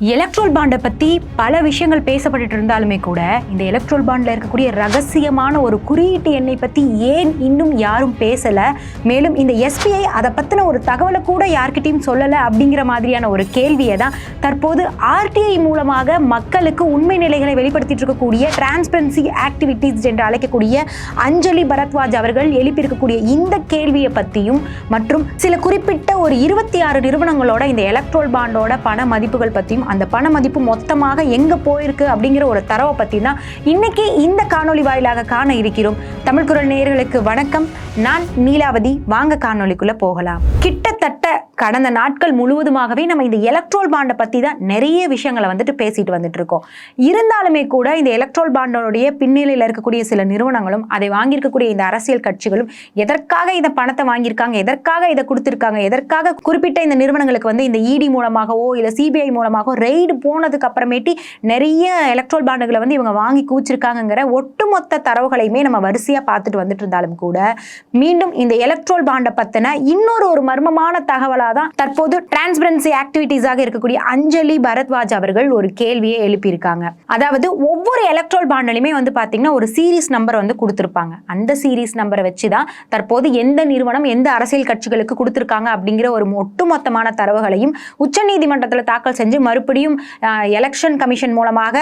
Electoral பாண்டை பற்றி பல விஷயங்கள் பேசப்பட்டுட்டு இருந்தாலுமே கூட இந்த எலக்ட்ரோல் பாண்டில் இருக்கக்கூடிய ரகசியமான ஒரு குறியீட்டு எண்ணை பற்றி ஏன் இன்னும் யாரும் பேசலை? மேலும் இந்த எஸ்பிஐ அதை பற்றின ஒரு தகவலை கூட யார்கிட்டையும் சொல்லலை அப்படிங்கிற மாதிரியான ஒரு கேள்வியை தான் தற்போது ஆர்டிஐ மூலமாக மக்களுக்கு உண்மை நிலைகளை வெளிப்படுத்திட்டு இருக்கக்கூடிய டிரான்ஸ்பரன்சி ஆக்டிவிட்டீஸ் என்று அழைக்கக்கூடிய அஞ்சலி பரத்வாஜ் அவர்கள் எழுப்பியிருக்கக்கூடிய இந்த கேள்வியை பற்றியும் மற்றும் சில குறிப்பிட்ட ஒரு இருபத்தி ஆறு நிறுவனங்களோட இந்த எலக்ட்ரோல் பாண்டோட பண மதிப்புகள் பற்றியும் அந்த பண மதிப்பு மொத்தமாக எங்கே போயிருக்கு அப்படிங்கிற ஒரு தரவை பற்றி தான் இன்னைக்கு இந்த காணொளி வாயிலாக காண இருக்கிறோம். தமிழ் குரல் நேயர்களுக்கு வணக்கம். நான் நீலாவதி. வாங்க காணொலிக்குள்ளே போகலாம். கிட்டத்தட்ட கடந்த நாட்கள் முழுவதுமாகவே நம்ம இந்த எலக்ட்ரோல் பாண்டை பற்றி தான் நிறைய விஷயங்களை வந்துட்டு பேசிட்டு வந்துட்டு இருக்கோம் இருந்தாலுமே கூட இந்த எலக்ட்ரோல் பாண்டோடைய பின்னிலையில் இருக்கக்கூடிய சில நிறுவனங்களும் அதை வாங்கியிருக்கக்கூடிய இந்த அரசியல் கட்சிகளும் எதற்காக இந்த பணத்தை வாங்கியிருக்காங்க எதற்காக இதை கொடுத்துருக்காங்க எதற்காக குறிப்பிட்ட இந்த நிறுவனங்களுக்கு வந்து இந்த இடி மூலமாகவோ இல்லை சிபிஐ மூலமாகவோ ரெய்டு போனதுக்கு அப்புறமேட்டி நிறைய எலக்ட்ரோல் பாண்டுகளை வந்து இவங்க வாங்கி கூச்சிருக்காங்கங்கிற ஒட்டுமொத்த தரவுகளையுமே நம்ம வரிசையாக பார்த்துட்டு வந்துட்டு இருந்தாலும் கூட மீண்டும் இந்த எலக்ட்ரோல் பாண்டை பற்றின இன்னொரு ஒரு மர்மமான தகவலாக தான் தற்போது டிரான்ஸ்பரன்சி ஆக்டிவிட்டீஸாக இருக்கக்கூடிய அஞ்சலி பரத்வாஜ் அவர்கள் ஒரு கேள்வியை எழுப்பியிருக்காங்க. அதாவது ஒவ்வொரு எலக்ட்ரோல் பாண்டிலுமே வந்து பார்த்தீங்கன்னா ஒரு சீரீஸ் நம்பர் வந்து கொடுத்துருப்பாங்க. அந்த சீரீஸ் நம்பரை வச்சு தான் தற்போது எந்த நிறுவனம் எந்த அரசியல் கட்சிகளுக்கு கொடுத்துருக்காங்க அப்படிங்கிற ஒரு ஒட்டுமொத்தமான தரவுகளையும் உச்சநீதிமன்றத்தில் தாக்கல் செஞ்சு மறுபடியும் எலெக்ஷன் கமிஷன் மூலமாக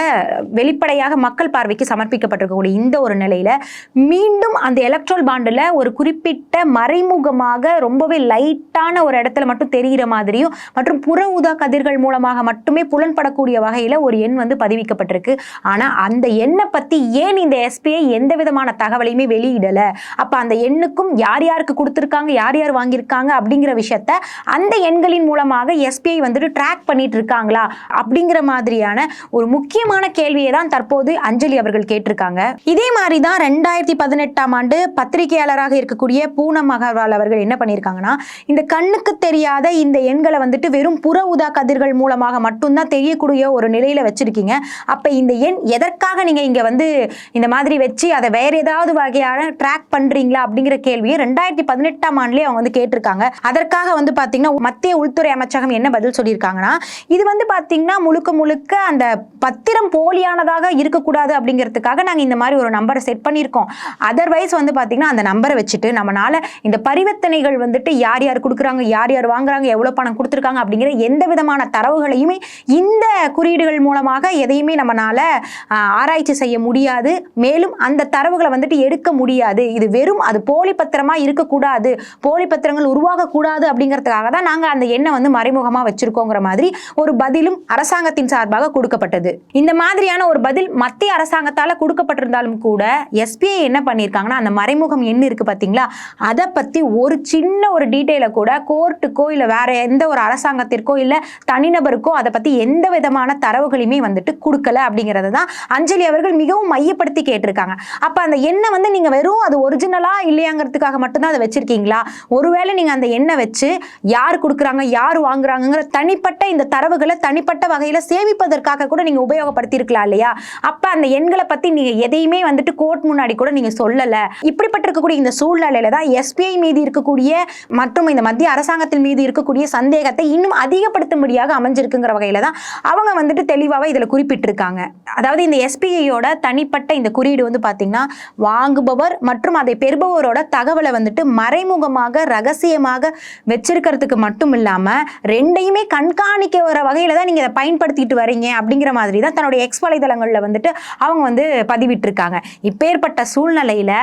வெளிப்படையாக மக்கள் பார்வைக்கு சமர்ப்பிக்கப்பட்டிருக்கக்கூடிய இந்த ஒரு நிலையில் மீண்டும் அந்த எலக்ட்ரோல் பாண்டில் ஒரு குறிப்பிட்ட மறைமுகமாக ரொம்பவே லைட்டான ஒரு இடத்துல மட்டும் தெரிகிற மாதிரியும் மற்றும் புற ஊதா கதிர்கள் மூலமாக மட்டுமே புலன்படக்கூடிய வகையில் ஒரு எண் வந்து பதிவிக்கப்பட்டிருக்கு. ஆனால் அந்த எண்ணை பற்றி ஏன் இந்த எஸ்பிஐ எந்த விதமான தகவலையுமே வெளியிடலை? அப்போ அந்த எண்ணுக்கும் யார் யாருக்கு கொடுத்துருக்காங்க யார் யார் வாங்கியிருக்காங்க அப்படிங்கிற விஷயத்த அந்த எண்களின் மூலமாக எஸ்பிஐ வந்துட்டு ட்ராக் பண்ணிட்டு இருக்காங்களா அப்படிங்கிற மாதிரியான ஒரு முக்கியமான கேள்வியை தான் தற்போது அஞ்சலி அவர்கள் கேட்டிருக்காங்க. இதே மாதிரி தான் ரெண்டாயிரத்தி பதினெட்டாம் ஆண்டு பத்திரிகையாளராக இருக்கக்கூடிய பூனம் அகர்வால் அவர்கள் என்ன பண்ணியிருக்காங்கன்னா இந்த கண்ணுக்கு தெரியாத இந்த எண்களை வந்துட்டு வெறும் புற ஊதா கதிர்கள் மூலமாக மட்டும்தான் தெரியக்கூடிய ஒரு நிலையில வச்சிருக்கீங்க. அப்ப இந்த எண் எதற்காக நீங்க இங்க வந்து இந்த மாதிரி வச்சு அதை வேற ஏதாவது வகையான ட்ராக் பண்றீங்களா அப்படிங்கிற கேள்வியை ரெண்டாயிரத்தி பதினெட்டாம் ஆண்டுலேயே அவங்க வந்து கேட்டிருக்காங்க. அதற்காக வந்து பாத்தீங்கன்னா மத்திய உள்துறை அமைச்சகம் என்ன பதில் சொல்லியிருக்காங்கன்னா இது வந்து பாத்தீங்கன்னா முழுக்க முழுக்க அந்த பத்திரம் போலியானதாக இருக்கக்கூடாது அப்படிங்கிறதுக்காக நாங்க இந்த மாதிரி ஒரு நம்பரை செட் பண்ணியிருக்கோம். அதர்வைஸ் வந்து பாத்தீங்கன்னா அந்த நம்பரை வச்சுட்டு நம்மளால இந்த பரிவர்த்தனைகள் வந்துட்டு யார் யார் கொடுக்குறாங்க யார் யார் வாங்குறாங்க எவ்வளோ பணம் கொடுத்துருக்காங்க அப்படிங்கிற எந்த விதமான தரவுகளையுமே இந்த குறியீடுகள் மூலமாக எதையுமே நம்மளால் ஆராய்ச்சி செய்ய முடியாது. மேலும் அந்த தரவுகளை வந்துட்டு எடுக்க முடியாது. இது வெறும் அது போலி பத்திரமாக இருக்கக்கூடாது. போலி பத்திரங்கள் உருவாகக்கூடாது அப்படிங்கிறதுக்காக தான் நாங்கள் அந்த எண்ணை வந்து மறைமுகமாக வச்சுருக்கோங்கிற மாதிரி ஒரு பதிலும் அரசாங்கத்தின் சார்பாக கொடுக்கப்பட்டது. இந்த மாதிரியான ஒரு பதில் மத்திய அரசாங்கத்தால் கொடுக்கப்பட்டிருந்தாலும் கூட எஸ்பிஐ என்ன பண்ணியிருக்காங்கன்னா அந்த மறைமுகம் என்ன இருக்குது பார்த்தீங்களா அதை பற்றி ஒரு சின்ன ஒரு டீட்டெயிலை கூட கோர்ட்டுக்கோ இல்லை வேற எந்த ஒரு அரசாங்கத்திற்கோ இல்லை தனிநபருக்கோ அதை பற்றி எந்த விதமான தரவுகளையுமே வந்துட்டு கொடுக்கல அப்படிங்கிறது தான் அஞ்சலி அவர்கள் மிகவும் மையப்படுத்தி கேட்டிருக்காங்க. அப்போ அந்த எண்ணெய் வந்து நீங்கள் வெறும் அது ஒரிஜினலாக இல்லையாங்கிறதுக்காக மட்டும்தான் அதை வச்சுருக்கீங்களா? ஒருவேளை நீங்கள் அந்த எண்ணெய் வச்சு யார் கொடுக்குறாங்க யார் வாங்குறாங்கங்கிற தனிப்பட்ட இந்த தரவுகளை தனிப்பட்ட வகையில் சேமிப்பதற்காக கூட நீங்கள் உபயோகப்படுத்தியிருக்கலாம் இல்லையா? அப்போ அந்த எண்களை பற்றி நீங்கள் எதையுமே வந்துட்டு கோர்ட் முன்னாடி கூட நீங்கள் சொல்லலை. இப்படிப்பட்டிருக்கக்கூடிய இந்த சூழ்நிலையில தான் எஸ்பிஐ மீது இருக்கக்கூடிய மற்றும் இந்த மத்திய அரசாங்கத்தின் மீது இருக்கக்கூடிய சந்தேகத்தை இன்னும் அதிகப்படுத்தும்படியாக அமைஞ்சிருக்குங்கிற வகையில தான் அவங்க வந்துட்டு தெளிவாக இதில் குறிப்பிட்டிருக்காங்க. அதாவது இந்த எஸ்பிஐயோட தனிப்பட்ட இந்த குறியீடு வந்து பார்த்தீங்கன்னா வாங்குபவர் மற்றும் அதை பெறுபவரோட தகவலை வந்துட்டு மறைமுகமாக ரகசியமாக வச்சிருக்கிறதுக்கு மட்டும் இல்லாமல் ரெண்டையுமே கண்காணிக்க வர வகையில் தான் நீங்கள் இதை பயன்படுத்திட்டு வரீங்க அப்படிங்கிற மாதிரி தான் தன்னுடைய எக்ஸ் வலைதளங்களில் வந்துட்டு அவங்க வந்து பதிவிட்டிருக்காங்க. இப்பேற்பட்ட சூழ்நிலையில்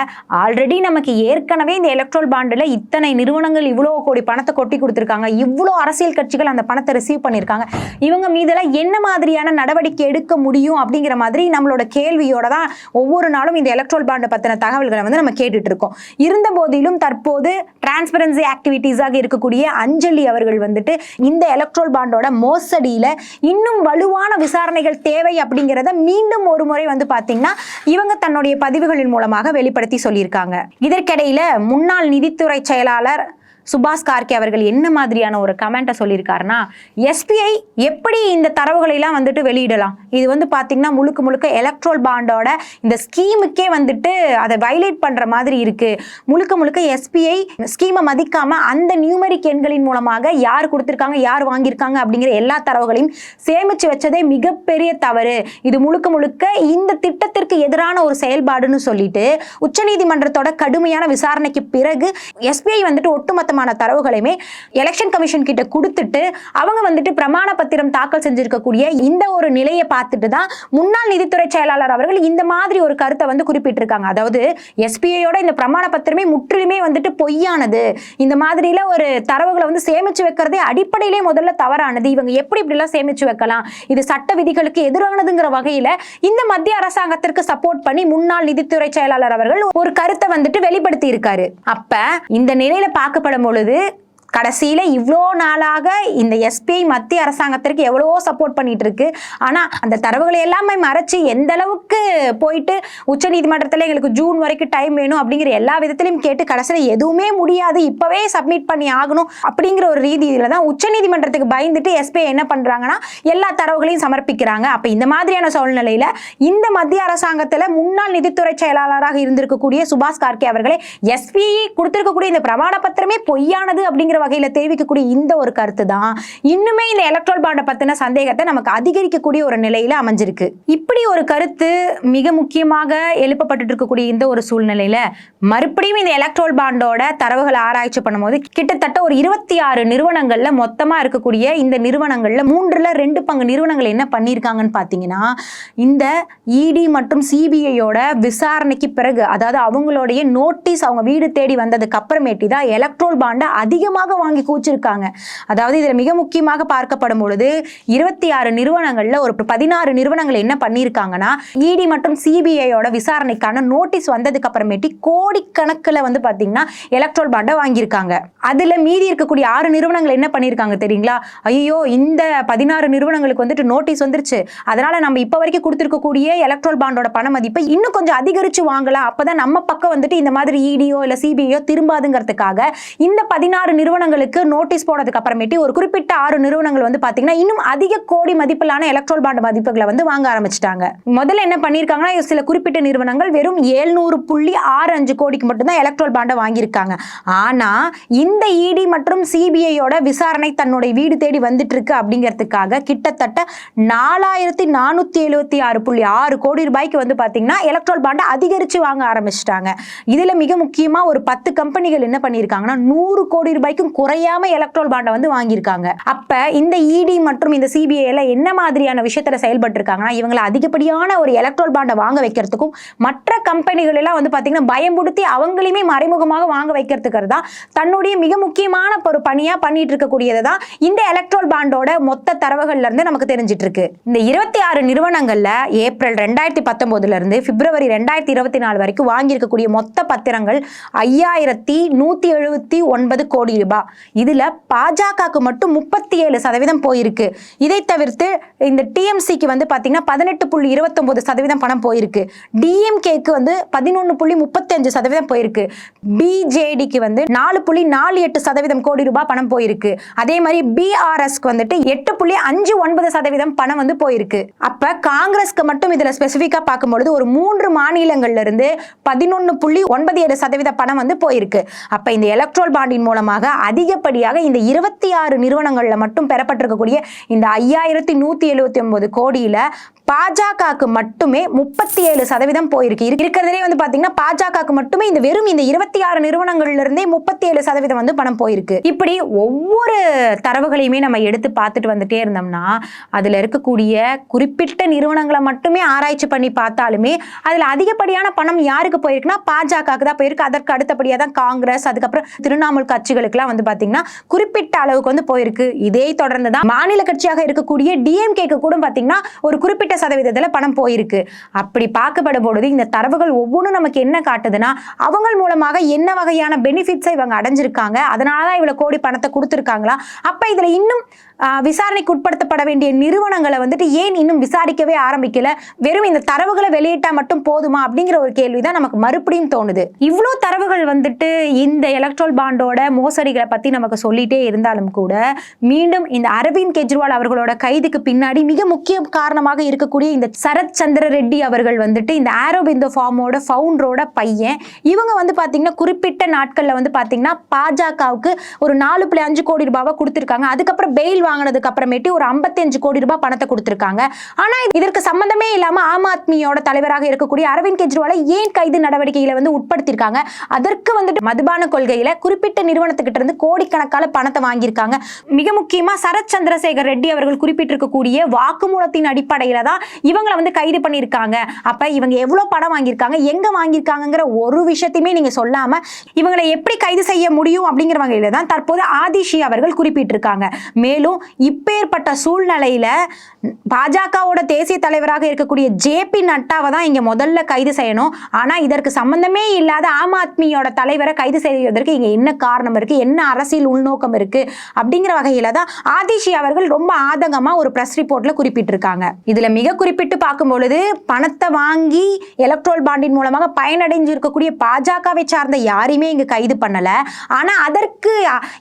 ஆல்ரெடி நமக்கு ஏற்கனவே இந்த எலக்ட்ரோல் பாண்டில் இத்தனை நிறுவனங்கள் இவ்வளோ கோடி பணத்தை கொட்டி கொடுத்துருக்கு கொடுத்துருக்காங்க. இவ்வளோ அரசியல் கட்சிகள் அந்த பணத்தை ரிசீவ் பண்ணியிருக்காங்க. இவங்க மீதெல்லாம் என்ன மாதிரியான நடவடிக்கை எடுக்க முடியும் அப்படிங்கிற மாதிரி நம்மளோட கேள்வியோட தான் ஒவ்வொரு நாளும் இந்த எலக்ட்ரோல் பாண்டை பற்றின தகவல்களை வந்து நம்ம கேட்டுட்டு இருக்கோம். இருந்த போதிலும் தற்போது டிரான்ஸ்பரன்சி ஆக்டிவிட்டீஸாக இருக்கக்கூடிய அஞ்சலி அவர்கள் வந்துட்டு இந்த எலக்ட்ரோல் பாண்டோட மோசடியில இன்னும் வலுவான விசாரணைகள் தேவை அப்படிங்கிறத மீண்டும் ஒரு முறை வந்து பார்த்தீங்கன்னா இவங்க தன்னுடைய பதிவுகளின் மூலமாக வெளிப்படுத்தி சொல்லியிருக்காங்க. இதற்கிடையில முன்னாள் நிதித்துறை செயலாளர் சுபாஷ் கார்கே அவர்கள் என்ன மாதிரியான ஒரு கமெண்ட்டை சொல்லியிருக்காருன்னா எஸ்பிஐ எப்படி இந்த தரவுகளையெல்லாம் வந்துட்டு வெளியிடலாம்? இது வந்து பார்த்தீங்கன்னா முழுக்க முழுக்க எலக்ட்ரோல் பாண்டோட இந்த ஸ்கீமுக்கே வந்துட்டு அதை வைலேட் பண்ணுற மாதிரி இருக்குது முழுக்க முழுக்க எஸ்பிஐ ஸ்கீமை மதிக்காமல் அந்த நியூமரிக் எண்களின் மூலமாக யார் கொடுத்துருக்காங்க யார் வாங்கியிருக்காங்க அப்படிங்கிற எல்லா தரவுகளையும் சேமித்து வச்சதே மிகப்பெரிய தவறு. இது முழுக்க முழுக்க இந்த திட்டத்திற்கு எதிரான ஒரு செயல்பாடுன்னு சொல்லிட்டு உச்சநீதிமன்றத்தோட கடுமையான விசாரணைக்கு பிறகு எஸ்பிஐ வந்துட்டு ஒட்டுமொத்தமான தரவுகளையுமே எலெக்ஷன் கமிஷன் கிட்ட கொடுத்துட்டு அவங்க வந்துட்டு பிரமாண பத்திரம் தாக்கல் செஞ்சிருக்கக்கூடிய இந்த ஒரு நிலையை பார்த்துட்டு தான் முன்னாள் நிதித்துறை செயலாளர் அவர்கள் இந்த மாதிரி ஒரு கருத்தை வந்து குறிப்பிட்டிருக்காங்க. அதாவது எஸ்பிஐயோட இந்த பிரமாண பத்திரமே முற்றிலுமே வந்துட்டு பொய்யானது. இந்த மாதிரில ஒரு தரவுகளை வந்து சேமிச்சு வைக்கிறதே அடிப்படையிலே முதல்ல தவறானது. இவங்க எப்படி இப்படிலாம் சேமிச்சு வைக்கலாம்? இது சட்ட விதிகளுக்கு எதிரானதுங்கிற வகையில இந்த மத்திய அரசாங்கத்திற்கு சப்போர்ட் பண்ணி முன்னாள் நிதித்துறை செயலாளர் அவர்கள் ஒரு கருத்தை வந்துட்டு வெளிப்படுத்தி இருக்காரு அப்ப இந்த நிலையில பார்க்கப்படும் பொழுது கடைசியில் இவ்வளோ நாளாக இந்த எஸ்பிஐ மத்திய அரசாங்கத்திற்கு எவ்வளவோ சப்போர்ட் பண்ணிட்டு இருக்கு ஆனால் அந்த தரவுகளை எல்லாமே மறைச்சு எந்த அளவுக்கு போயிட்டு உச்சநீதிமன்றத்தில் எங்களுக்கு ஜூன் வரைக்கும் டைம் வேணும் அப்படிங்கிற எல்லா விதத்திலையும் கேட்டு கடைசியில் எதுவுமே முடியாது. இப்போவே சப்மிட் பண்ணி ஆகணும் அப்படிங்கிற ஒரு ரீதியில் தான் உச்சநீதிமன்றத்துக்கு பயந்துட்டு எஸ்பிஐ என்ன பண்ணுறாங்கன்னா எல்லா தரவுகளையும் சமர்ப்பிக்கிறாங்க. அப்போ இந்த மாதிரியான சூழ்நிலையில் இந்த மத்திய அரசாங்கத்தில் முன்னாள் நிதித்துறை செயலாளராக இருந்திருக்கக்கூடிய சுபாஷ் கார்கே அவர்களே எஸ்பிஐ கொடுத்திருக்கக்கூடிய இந்த பிரமாண பத்திரமே பொய்யானது அப்படிங்கிற வகையில தெரிவிக்கக்கூடிய இந்த ஒரு கருத்து தான் இன்னுமே இந்த எலக்ட்ரோல் பாண்டை பத்தின சந்தேகத்தை நமக்கு அதிகரிக்கக்கூடிய ஒரு நிலையில அமைஞ்சிருக்கு. இப்படி ஒரு கருத்து மிக முக்கியமாக எழுப்பப்பட்டு இருக்கக்கூடிய இந்த ஒரு சூழ்நிலையில மறுபடியும் இந்த எலக்ட்ரோல் பாண்டோட தரவுகளை ஆராய்ச்சி பண்ணும்போது கிட்டத்தட்ட ஒரு இருபத்தி ஆறு நிறுவனங்கள்ல மொத்தமா இருக்கக்கூடிய இந்த நிறுவனங்கள்ல மூன்றுல ரெண்டு பங்கு நிறுவனங்கள் என்ன பண்ணியிருக்காங்கன்னு பார்த்தீங்கன்னா இந்த இடி மற்றும் சிபிஐயோட விசாரணைக்கு பிறகு அதாவது அவங்களுடைய நோட்டீஸ் அவங்க வீடு தேடி வந்ததுக்கு அப்புறமேட்டி தான் எலக்ட்ரோல் பாண்டை அதிகமாக வாங்கி கூச்சிருக்காங்க. அதாவது இதில் மிக முக்கியமாக பார்க்கப்படும் பொழுது இருபத்தி ஆறு நிறுவனங்களில் ஒரு பதினாறு நிறுவனங்கள் என்ன பண்ணியிருக்காங்கன்னா இடி மற்றும் சிபிஐயோட விசாரணைக்கான நோட்டீஸ் வந்ததுக்கு அப்புறமேட்டி கோடிக்கணக்கில் வந்து பார்த்தீங்கன்னா எலக்ட்ரோல் பாண்டை வாங்கியிருக்காங்க. அதில் மீதி இருக்கக்கூடிய ஆறு நிறுவனங்கள் என்ன பண்ணியிருக்காங்க தெரியுங்களா? ஐயோ இந்த பதினாறு நிறுவனங்களுக்கு வந்துட்டு நோட்டீஸ் வந்துருச்சு. அதனால நம்ம இப்போ வரைக்கும் கொடுத்துருக்கக்கூடிய எலக்ட்ரோல் பாண்டோட பண மதிப்பை இன்னும் கொஞ்சம் அதிகரிச்சு வாங்கலாம். அப்போ தான் நம்ம பக்கம் வந்துட்டு இந்த மாதிரி இடியோ இல்லை சிபிஐயோ திரும்பாதுங்கிறதுக்காக இந்த பதினாறு நிறுவனம் நிறுவனங்களுக்கு நோட்டீஸ் போனதுக்கு அப்புறமேட்டு ஒரு குறிப்பிட்ட ஆறு நிறுவனங்கள் வந்து பார்த்தீங்கன்னா இன்னும் அதிக கோடி மதிப்பிலான எலக்ட்ரோல் பாண்ட் மதிப்புகளை வந்து வாங்க ஆரம்பிச்சிட்டாங்க. முதல்ல என்ன பண்ணியிருக்காங்கன்னா சில குறிப்பிட்ட நிறுவனங்கள் வெறும் ஏழ்நூறு புள்ளி ஆறு அஞ்சு கோடிக்கு மட்டும்தான் எலக்ட்ரோல் பாண்டை வாங்கியிருக்காங்க. ஆனா இந்த இடி மற்றும் சிபிஐயோட விசாரணை தன்னுடைய வீடு தேடி வந்துட்டு இருக்கு அப்படிங்கிறதுக்காக கிட்டத்தட்ட நாலாயிரத்தி நானூத்தி எழுபத்தி ஆறு புள்ளி ஆறு கோடி ரூபாய்க்கு வந்து பாத்தீங்கன்னா எலக்ட்ரோல் பாண்டை அதிகரிச்சு வாங்க ஆரம்பிச்சிட்டாங்க. இதுல மிக முக்கியமா ஒரு பத்து கம்பெனிகள் என்ன பண்ணியிருக்காங்கன்னா நூறு கோடி ரூபாய்க்கு வரைக்கும் குறையாம எலக்ட்ரோல் பாண்டை வந்து வாங்கியிருக்காங்க. அப்ப இந்த இடி மற்றும் இந்த சிபிஐ எல்லாம் என்ன மாதிரியான விஷயத்துல செயல்பட்டு இருக்காங்கன்னா இவங்களை அதிகப்படியான ஒரு எலக்ட்ரோல் பாண்டை வாங்க வைக்கிறதுக்கும் மற்ற கம்பெனிகள் எல்லாம் வந்து பாத்தீங்கன்னா பயம்படுத்தி அவங்களையுமே மறைமுகமாக வாங்க வைக்கிறதுக்கு தான் தன்னுடைய மிக முக்கியமான ஒரு பணியா பண்ணிட்டு இருக்கக்கூடியது தான் இந்த எலக்ட்ரோல் பாண்டோட மொத்த தரவுகள்ல இருந்து நமக்கு தெரிஞ்சிட்டு இருக்கு இந்த இருபத்தி ஆறு நிறுவனங்கள்ல ஏப்ரல் ரெண்டாயிரத்தி பத்தொன்பதுல இருந்து பிப்ரவரி ரெண்டாயிரத்தி இருபத்தி நாலு வரைக்கும் வாங்கியிருக்கக்கூடிய மொத்த பத்திரங்கள் ஐயாயிரத்தி நூத்தி எழுபத்தி ஒன்பது கோடி ரூபாய். இதுல பாஜகவுக்கு மட்டும் முப்பத்தி ஏழு சதவீதம் போயிருக்கு. இதை தவிர்த்து இந்த டிஎம்சிக்கு வந்து பாத்தீங்கன்னா பதினெட்டு புள்ளி இருபத்தொன்பது சதவீதம் பணம் போயிருக்கு. டிஎம்கேக்கு வந்து பதினொன்று புள்ளி முப்பத்தஞ்சு சதவீதம் போயிருக்கு. பிஜேடிக்கு வந்து நாலு புள்ளி நாலு எட்டு சதவீதம் கோடி ரூபாய் பணம் போயிருக்கு. அதே மாதிரி பிஆர்எஸ்க்கு வந்துட்டு எட்டு புள்ளி அஞ்சு ஒன்பது சதவீதம் பணம் வந்து போயிருக்கு. அப்ப காங்கிரஸ்க்கு மட்டும் இதுல ஸ்பெசிஃபிக்காக பார்க்கும்பொழுது ஒரு மூன்று மாநிலங்கள்ல இருந்து பதினொன்று புள்ளி ஒன்பது ஏழு சதவீத பணம் வந்து போயிருக்கு. அப்ப இந்த எலக்ட்ரோல் பாண்டின் மூலமாக அதிகப்படியாக இந்த இருபத்தி ஆறு நிறுவனங்களில் மட்டும் பெறப்பட்டிருக்கக்கூடிய இந்த ஐயாயிரத்தி நூற்றி எழுபத்தி ஒன்பது கோடியில் பாஜகவுக்கு மட்டுமே முப்பத்தி ஏழு சதவீதம் போயிருக்கு. இருக்கிறதுலே வந்து பார்த்தீங்கன்னா பாஜகவுக்கு மட்டுமே இந்த வெறும் இந்த இருபத்தி ஆறு நிறுவனங்கள்லேருந்தே முப்பத்தி ஏழு சதவீதம் வந்து பணம் போயிருக்கு. இப்படி ஒவ்வொரு தரவுகளையுமே நம்ம எடுத்து பார்த்துட்டு வந்துட்டே இருந்தோம்னா அதில் இருக்கக்கூடிய குறிப்பிட்ட நிறுவனங்களை மட்டுமே ஆராய்ச்சி பண்ணி பார்த்தாலுமே அதில் அதிகப்படியான பணம் யாருக்கு போயிருக்குன்னா பாஜகவுக்கு தான் போயிருக்கு. அதற்கு அடுத்தபடியாக தான் காங்கிரஸ் அதுக்கப்புறம் திரிணாமுல் கட்சிகளுக்குலாம் வந்து பாத்தீங்கன்னா குறிப்பிட்ட அளவுக்கு வந்து போயிருக்கு. இதே தொடர்ந்து தான் மாநில கட்சியாக இருக்கக்கூடிய டிஎம்கேக்கு கூட பாத்தீங்கன்னா ஒரு குறிப்பிட்ட சதவீதத்துல பணம் போயிருக்கு. அப்படி பார்க்கப்படும் பொழுது இந்த தரவுகள் ஒவ்வொன்றும் நமக்கு என்ன காட்டுதுன்னா அவங்க மூலமாக என்ன வகையான பெனிஃபிட்ஸை இவங்க அடைஞ்சிருக்காங்க அதனால தான் இவ்வளோ கோடி பணத்தை கொடுத்துருக்காங்களா? அப்போ இதில் இன்னும் விசாரணைக்கு உட்படுத்தப்பட வேண்டிய நிறுவனங்களை வந்துட்டு ஏன் இன்னும் விசாரிக்கவே ஆரம்பிக்கல? வெறும் இந்த தரவுகளை வெளியிட்டா மட்டும் போதுமா? அப்படிங்கிற ஒரு கேள்விதான் நமக்கு மறுபடியும் தோணுது. இவ்வளோ தரவுகள் வந்துட்டு இந்த எலக்ட்ரல் பாண்டோட மோசடிகளை பத்தி நமக்கு சொல்லிட்டே இருந்தாலும் கூட மீண்டும் இந்த அரவிந்த் கெஜ்ரிவால் அவர்களோட கைதுக்கு பின்னாடி மிக முக்கிய காரணமாக இருக்கக்கூடிய இந்த சரத் சந்திர ரெட்டி அவர்கள் வந்துட்டு இந்த ஆரோபிந்தோ ஃபார்மோட ஃபவுண்டரோட பையன். இவங்க வந்து பாத்தீங்கன்னா குறிப்பிட்ட நாட்கள்ல வந்து பாத்தீங்கன்னா பாஜகவுக்கு ஒரு நாலு புள்ளி அஞ்சு கோடி ரூபாவை கொடுத்துருக்காங்க. அதுக்கப்புறம் பெயில் வாங்கினதுக்கு அப்புறமேட்டு ஒரு 55 கோடி ரூபாய் பணத்தை கொடுத்துருக்காங்க. ஆனா இதற்கு சம்பந்தமே இல்லாம ஆம் ஆத்மியோட தலைவராக இருக்கக்கூடிய அரவிந்த் கெஜ்ரிவாலை ஏன் கைது நடவடிக்கைகளை வந்து உட்படுத்தியிருக்காங்க? அதற்கு வந்துட்டு மதுபான கொள்கையில குறிப்பிட்ட நிறுவனத்துக்கிட்ட இருந்து கோடிக்கணக்கான பணத்தை வாங்கியிருக்காங்க. மிக முக்கியமா சரத் சந்திரசேகர் ரெட்டி அவர்கள் குறிப்பிட்டிருக்கக்கூடிய வாக்குமூலத்தின் அடிப்படையில தான் இவங்களை வந்து கைது பண்ணியிருக்காங்க. அப்ப இவங்க எவ்வளவு பணம் வாங்கியிருக்காங்க எங்க வாங்கியிருக்காங்கங்கிற ஒரு விஷயத்தையுமே நீங்க சொல்லாம இவங்களை எப்படி கைது செய்ய முடியும் அப்படிங்கிற வகையில தான் தற்போது ஆதிஷி அவர்கள் குறிப்பிட்டிருக்காங்க. மேலும் இப்பேற்பட்ட சூழ்நிலையில் பாஜகவோட தேசிய தலைவராக இருக்கக்கூடிய ஜேபி நட்டாவை தான் இங்கே முதல்ல கைது செய்யணும். ஆனால் இதற்கு சம்பந்தமே இல்லாத ஆம் ஆத்மியோட தலைவரை கைது செய்வதற்கு இங்கே என்ன காரணம் இருக்குது என்ன அரசியல் உள்நோக்கம் இருக்குது அப்படிங்கிற வகையில் தான் ஆதிஷி அவர்கள் ரொம்ப ஆதங்கமாக ஒரு ப்ரெஸ் ரிப்போர்ட்டில் குறிப்பிட்டிருக்காங்க. இதில் மிக குறிப்பிட்டு பார்க்கும் பொழுது பணத்தை வாங்கி எலக்ட்ரோல் பாண்டின் மூலமாக பயனடைஞ்சு இருக்கக்கூடிய பாஜகவை சார்ந்த யாரையுமே இங்கே கைது பண்ணலை. ஆனால் அதற்கு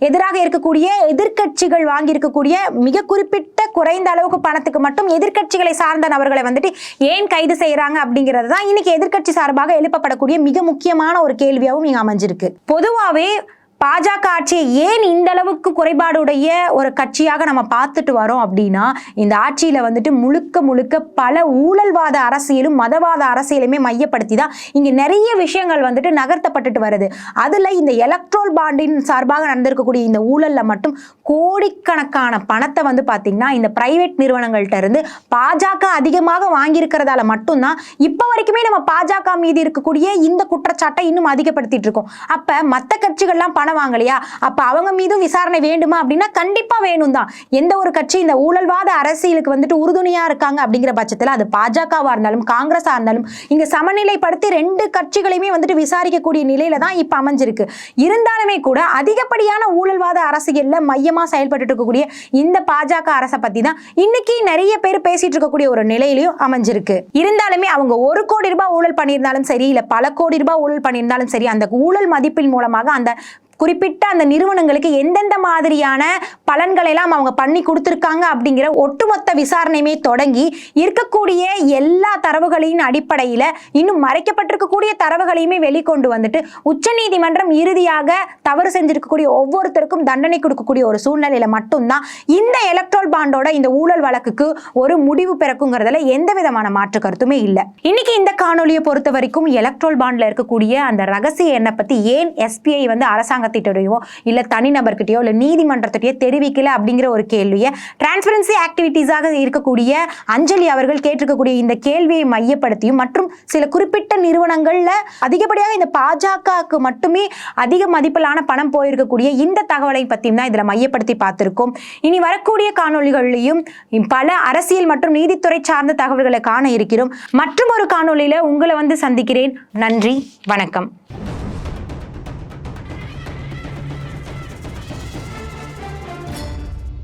எதிராக இருக்கக்கூடிய எதிர்க்கட்சிகள் வாங்கியிருக்கக்கூடிய இருக்கக்கூடிய மிக குறிப்பிட்ட குறைந்த அளவுக்கு பணத்துக்கு மட்டும் எதிர்க்கட்சிகளை சார்ந்த நபர்களை வந்துட்டு ஏன் கைது செய்யறாங்க அப்படிங்கிறது தான் இன்னைக்கு எதிர்க்கட்சி சார்பாக எழுப்பப்படக்கூடிய மிக முக்கியமான ஒரு கேள்வியாகவும் இங்கே அமைஞ்சிருக்கு. பொதுவாகவே பாஜக ஆட்சியை ஏன் இந்த அளவுக்கு குறைபாடுடைய ஒரு கட்சியாக நம்ம பார்த்துட்டு வரோம் அப்படின்னா இந்த ஆட்சியில் வந்துட்டு முழுக்க முழுக்க பல ஊழல்வாத அரசியலும் மதவாத அரசியலுமே மையப்படுத்தி தான் இங்கே நிறைய விஷயங்கள் வந்துட்டு நகர்த்தப்பட்டுட்டு வருது. அதில் இந்த எலக்ட்ரோல் பாண்டின் சார்பாக நடந்திருக்கக்கூடிய இந்த ஊழலில் மட்டும் கோடிக்கணக்கான பணத்தை வந்து பார்த்திங்கன்னா இந்த பிரைவேட் நிறுவனங்கள்ட்ட இருந்து பாஜக அதிகமாக வாங்கியிருக்கிறதால மட்டும்தான் இப்போ வரைக்குமே நம்ம பாஜக மீது இருக்கக்கூடிய இந்த குற்றச்சாட்டை இன்னும் அதிகப்படுத்திட்டு இருக்கோம். அப்போ மற்ற கட்சிகள்லாம் பணம் வாங்கலையா அப்ப அவங்க மீதும் விசாரணை வேண்டுமா? அப்படின்னா கண்டிப்பா வேணும் தான் எந்த ஒரு கட்சி இந்த ஊழல்வாத அரசியலுக்கு வந்துட்டு உறுதுணையா இருக்காங்க அப்படிங்கிற பட்சத்தில் அது பாஜகவா இருந்தாலும் காங்கிரஸா இருந்தாலும் இங்க சமநிலைப்படுத்தி ரெண்டு கட்சிகளையுமே வந்துட்டு விசாரிக்கக்கூடிய நிலையில தான் இப்ப அமைஞ்சிருக்கு. இருந்தாலுமே கூட அதிகப்படியான ஊழல்வாத அரசியல்ல மையமா செயல்பட்டு இருக்கக்கூடிய இந்த பாஜக அரசை பத்தி தான் இன்னைக்கு நிறைய பேர் பேசிட்டு இருக்கக்கூடிய ஒரு நிலையிலையும் அமைஞ்சிருக்கு. இருந்தாலுமே அவங்க ஒரு கோடி ரூபாய் ஊழல் பண்ணியிருந்தாலும் சரி இல்ல பல கோடி ரூபாய் ஊழல் பண்ணியிருந்தாலும் சரி அந்த ஊழல் மதிப்பின் மூலமாக அந்த குறிப்பிட்ட அந்த நிறுவனங்களுக்கு எந்தெந்த மாதிரியான பலன்களை எல்லாம் அவங்க பண்ணி கொடுத்துருக்காங்க அப்படிங்கிற ஒட்டுமொத்த விசாரணையுமே தொடங்கி இருக்கக்கூடிய எல்லா தரவுகளின் அடிப்படையில் இன்னும் மறைக்கப்பட்டிருக்கக்கூடிய தரவுகளையுமே வெளிக்கொண்டு வந்துட்டு உச்சநீதிமன்றம் இறுதியாக தவறு செஞ்சிருக்கக்கூடிய ஒவ்வொருத்தருக்கும் தண்டனை கொடுக்கக்கூடிய ஒரு சூழ்நிலையில மட்டும்தான் இந்த எலக்ட்ரோல் பாண்டோட இந்த ஊழல் வழக்குக்கு ஒரு முடிவு பிறக்குங்கிறதுல எந்த விதமான மாற்று கருத்துமே இல்லை. இன்னைக்கு இந்த காணொலியை பொறுத்த வரைக்கும் எலக்ட்ரோல் பாண்ட்ல இருக்கக்கூடிய அந்த ரகசிய எண்ணை பத்தி ஏன் எஸ்பிஐ வந்து அரசாங்கத்திட்டோ இல்லை தனிநபர்கிட்டயோ இல்லை நீதிமன்றத்திட்டயோ தெரிவிக்கல அப்படிங்கிற ஒரு கேள்வியை டிரான்ஸ்பரன்சி ஆக்டிவிட்டீஸாக இருக்கக்கூடிய அஞ்சலி அவர்கள் கேட்டிருக்கக்கூடிய இந்த கேள்வியை மையப்படுத்தியும் மற்றும் சில குறிப்பிட்ட நிறுவனங்களில் அதிகப்படியாக இந்த பாஜகவுக்கு மட்டுமே அதிக மதிப்பிலான பணம் போயிருக்கக்கூடிய இந்த தகவலை பற்றியும் தான் இதில் மையப்படுத்தி பார்த்துருக்கோம். இனி வரக்கூடிய காணொளிகள்லையும் பல அரசியல் மற்றும் நீதித்துறை சார்ந்த தகவல்களை காண இருக்கிறோம். மற்றும் ஒரு காணொளியில உங்களை வந்து சந்திக்கிறேன். நன்றி. வணக்கம்.